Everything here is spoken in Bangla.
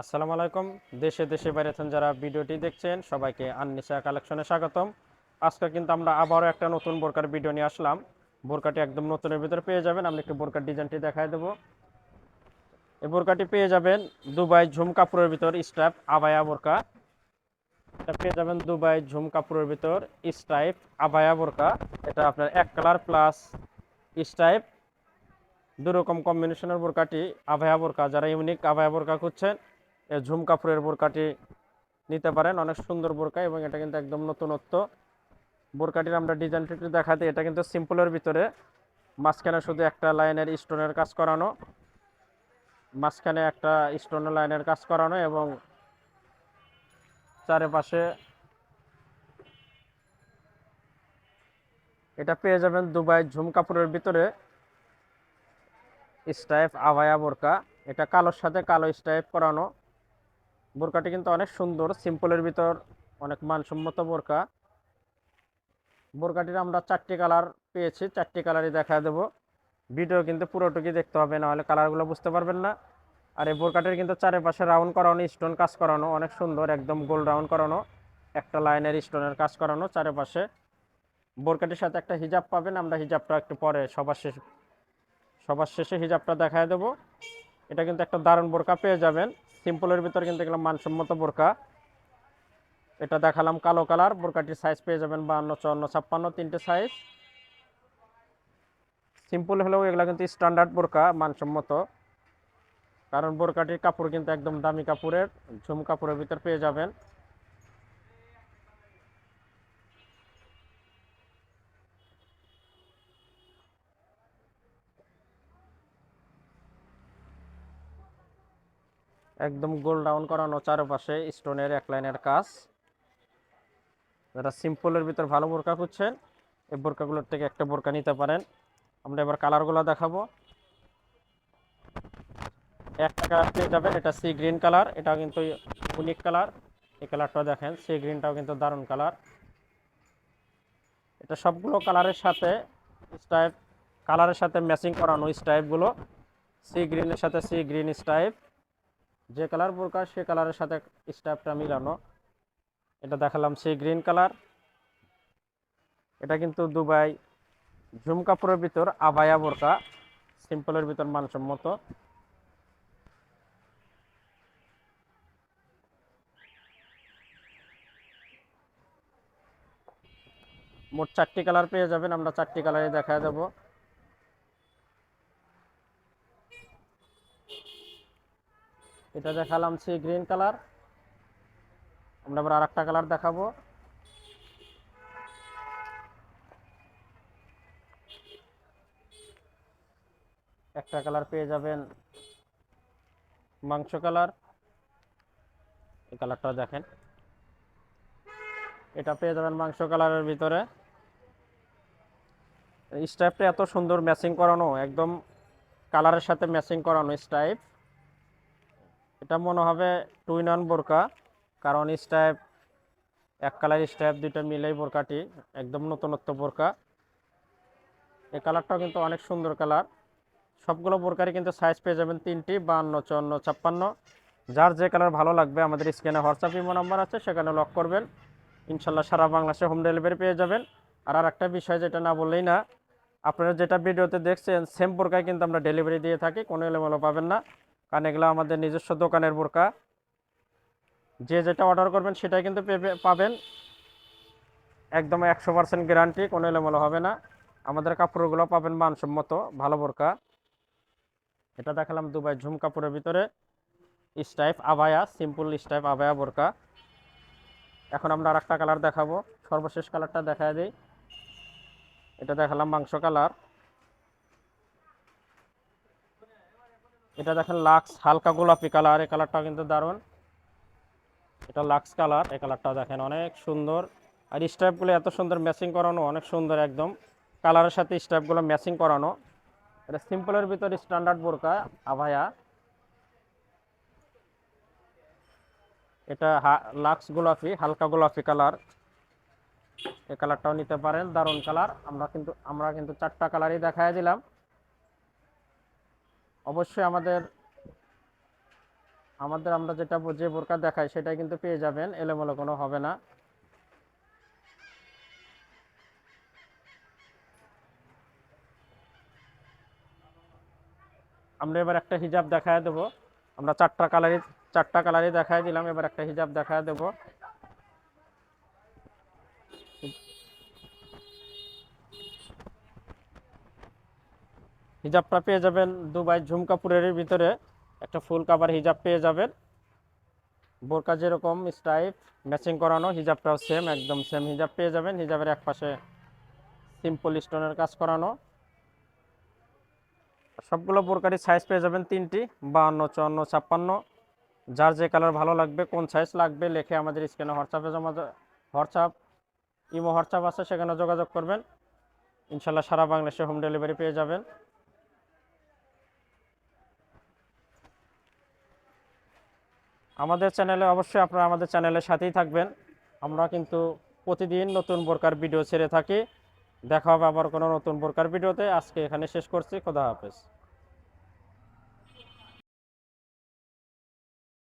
আসসালামু আলাইকুম। দেশে দেশে বাইরে যারা ভিডিওটি দেখছেন, সবাইকে আননিসা কালেকশনে স্বাগতম। আজকে কিন্তু আমরা আবারও একটা নতুন বোরকার ভিডিও নিয়ে আসলাম। বোরকাটি একদম নতুনের ভিতরে পেয়ে যাবেন। আমি একটু বোরকার ডিজাইনটি দেখাই দেবো। এই বোরকাটি পেয়ে যাবেন দুবাই ঝুম কাপড়ের ভিতর স্ট্রাইপ আবায়া বোরকা। এটা পেয়ে যাবেন দুবাই ঝুম কাপড়ের ভিতর স্ট্রাইপ আবায়া বোরকা। এটা আপনার এক কালার প্লাস স্ট্রাইপ। দুরকম কম্বিনেশনের বোরকাটি আভায়া বোরকা। যারা ইউনিক আভায়া বোরকা খুঁজছেন ঝুম কাপড়ের বোরকাটি নিতে পারেন। অনেক সুন্দর বোরকা এবং এটা কিন্তু একদম নতুনত্ব। বোরকাটির আমরা ডিজাইনটি একটু দেখাতে এটা কিন্তু সিম্পলের ভিতরে। মাঝখানে শুধু একটা লাইনের স্টোনের কাজ করানো। মাঝখানে একটা স্টোনের লাইনের কাজ করানো এবং চারিপাশে এটা পেয়ে যাবেন দুবাই ঝুম কাপড়ের ভিতরে। স্টাইপ আভায়া বোরকা। এটা কালোর সাথে কালো স্টাইপ করানো। বোরকাটি কিন্তু অনেক সুন্দর, সিম্পলের ভিতর অনেক মানসম্মত বোরকা। বোরকাটির আমরা চারটি কালার পেয়েছি, চারটি কালারই দেখা দেবো। ভিডিও কিন্তু পুরোটুকুই দেখতে হবে, নাহলে কালারগুলো বুঝতে পারবেন না। আর এই বোরকাটির কিন্তু চারিপাশে রাউন্ড করানো, স্টোন কাজ করানো, অনেক সুন্দর, একদম গোল রাউন্ড করানো, একটা লাইনের স্টোনের কাজ করানো চারিপাশে। বোরকাটির সাথে একটা হিজাব পাবেন, আমরা হিজাবটা একটু পরে সবার শেষ, সবার শেষে হিজাবটা দেখায় দেবো। এটা কিন্তু একটা দারুণ বোরকা পেয়ে যাবেন। সিম্পলের ভিতর কিন্তু এগুলো মানসম্মত বোরকা এটা দেখালাম কালো কালার বোরকাটির সাইজ পেয়ে যাবেন বাহান্ন, চুয়ান্ন, ছাপ্পান্ন, তিনটে সাইজ সিম্পল হলেও এগুলো কিন্তু স্ট্যান্ডার্ড বোরকা মানসম্মত। কারণ বোরকাটির কাপড় কিন্তু একদম দামি কাপড়ের, ঝুম কাপড়ের ভিতর পেয়ে যাবেন। একদম গোল ডাউন করানো চারপাশে স্টোনের এক লাইনের কাজ। যারা সিম্পলের ভিতর ভালো বোরকা খুঁজছেন, এই বোরকাগুলোর থেকে একটা বোরকা নিতে পারেন। আমরা এবার কালারগুলো দেখাবো। একটা কালার পেয়ে যাবেন, এটা সি গ্রিন কালার এটা কিন্তু ইউনিক কালার। এই কালারটাও দেখেন, সি গ্রিনটাও কিন্তু দারুণ কালার। এটা সবগুলো কালারের সাথে স্টাইপ, কালারের সাথে ম্যাচিং করানো স্টাইপগুলো। সি গ্রিনের সাথে সি গ্রিন স্টাইপ। যে কালার বোরকা, সে কালারের সাথে স্টাইপটা মিলানো। এটা দেখালাম সেই গ্রিন কালার। এটা কিন্তু দুবাই ঝুম কাপড়ের ভিতর আবায়া বোরকা, সিম্পলের ভিতর মানসম্মত। মোট চারটি কালার পেয়ে যাবেন, আমরা চারটি কালারে দেখা দেবো। এটা দেখালাম সি গ্রিন কালার। আমরা আবার আরেকটা কালার দেখাবো। একটা কালার পেয়ে যাবেন মাংস কালার। এই কালারটা দেখেন। এটা পেয়ে যাবেন মাংস কালারের ভিতরে। স্টাইপটা এত সুন্দর ম্যাচিং করানো, একদম কালারের সাথে ম্যাচিং করানো স্টাইপ এটা মনে হবে টু ইন ওয়ান বোরকা, কারণ স্টাইপ এক কালার স্টাইপ দুইটা মিলেই বোরকাটি, একদম নতুনত্ব বোরকা। এই কালারটাও কিন্তু অনেক সুন্দর কালার সবগুলো বোরকারই কিন্তু সাইজ পেয়ে যাবেন তিনটি, বান্ন, চুয়ান্ন, ছাপ্পান্ন। যার যে কালার ভালো লাগবে আমাদের স্ক্রিনে হোয়াটসঅ্যাপ ইমো নাম্বার আছে, সেখানে লক করবেন। ইনশাল্লাহ সারা বাংলাদেশে হোম ডেলিভারি পেয়ে যাবেন। আর আর একটা বিষয় যেটা না বললেই না, আপনারা যেটা ভিডিওতে দেখছেন সেম বোরকায় কিন্তু আমরা ডেলিভারি দিয়ে থাকি, কোনো এলোমেলো পাবেন না। কারণ এগুলো আমাদের নিজস্ব দোকানের বোরকা। যে যেটা অর্ডার করবেন সেটাই কিন্তু পেবে- পাবেন। একদম একশো পার্সেন্ট গ্যারান্টি কোনো এলোমেলো হবে না। আমাদের কাপড়গুলো পাবেন মানসম্মত, ভালো বোরকা। এটা দেখালাম দুবাই ঝুম কাপড়ের ভিতরে। স্টাইপ আবায়া, সিম্পল স্টাইপ আবায়া বোরকা। এখন আমরা আর একটা কালার দেখাবো। সর্বশেষ কালারটা দেখা দিই। এটা দেখালাম মাংস কালার। এটা দেখেন লাক্স, হালকা গোলাপি কালার, এই কালারটাও কিন্তু দারুণ। এটা লাক্স কালার, এই কালারটা দেখেন অনেক সুন্দর। আর স্ট্রাইপগুলো এত সুন্দর ম্যাচিং করানো, অনেক সুন্দর একদম। কালারের সাথে স্ট্রাইপগুলো ম্যাচিং করানো। এটা সিম্পলের ভিতর স্ট্যান্ডার্ড বোরকা, আভায়া। এটা লাক্স গোলাপি, হালকা গোলাপি কালার। এই কালারটাও নিতে পারেন, দারুণ কালার। আমরা কিন্তু আমরা কিন্তু চারটা কালারই দেখাই দিলাম। অবশ্যই আমাদের আমাদের আমরা যেটা যে বোরকা দেখাই সেটাই কিন্তু পেয়ে যাবেন, এলোমেলো কোনো হবে না। আমরা এবার একটা হিজাব দেখায় দেবো। আমরা চারটা কালারই চারটা কালারই দেখায় দিলাম, এবার একটা হিজাব দেখায় দেবো। হিজাবটা পেয়ে যাবেন দুবাই ঝুমকাপুরের ভিতরে। একটা ফুল কাভার হিজাব পেয়ে যাবেন। বোরকা যেরকম স্টাইপ ম্যাচিং করানো, হিজাবটাও সেম একদম সেম হিজাব পেয়ে যাবেন। হিজাবের এক পাশে সিম্পল স্টোনের কাজ করানো। সবগুলো বোরকারি সাইজ পেয়ে যাবেন তিনটি, বাহান্ন, চুয়ান্ন, ছাপ্পান্ন। যার যে কালার ভালো লাগবে, কোন সাইজ লাগবে, লেখে আমাদের স্ক্রিনে হোয়াটসঅ্যাপে জমা হোয়াটসঅ্যাপ ইমো হোয়াটসঅ্যাপ আছে, সেখানে যোগাযোগ করবেন। ইনশাল্লাহ সারা বাংলাদেশে হোম ডেলিভারি পেয়ে যাবেন। আমাদের চ্যানেলে অবশ্যই আপনারা আমাদের চ্যানেলের সাথেই থাকবেন। আমরা কিন্তু প্রতিদিন নতুন বোরকার ভিডিও ছেড়ে থাকি। দেখা হবে আবার কোনো নতুন বোরকার ভিডিওতে। আজকে এখানে শেষ করছি। খোদা হাফেজ।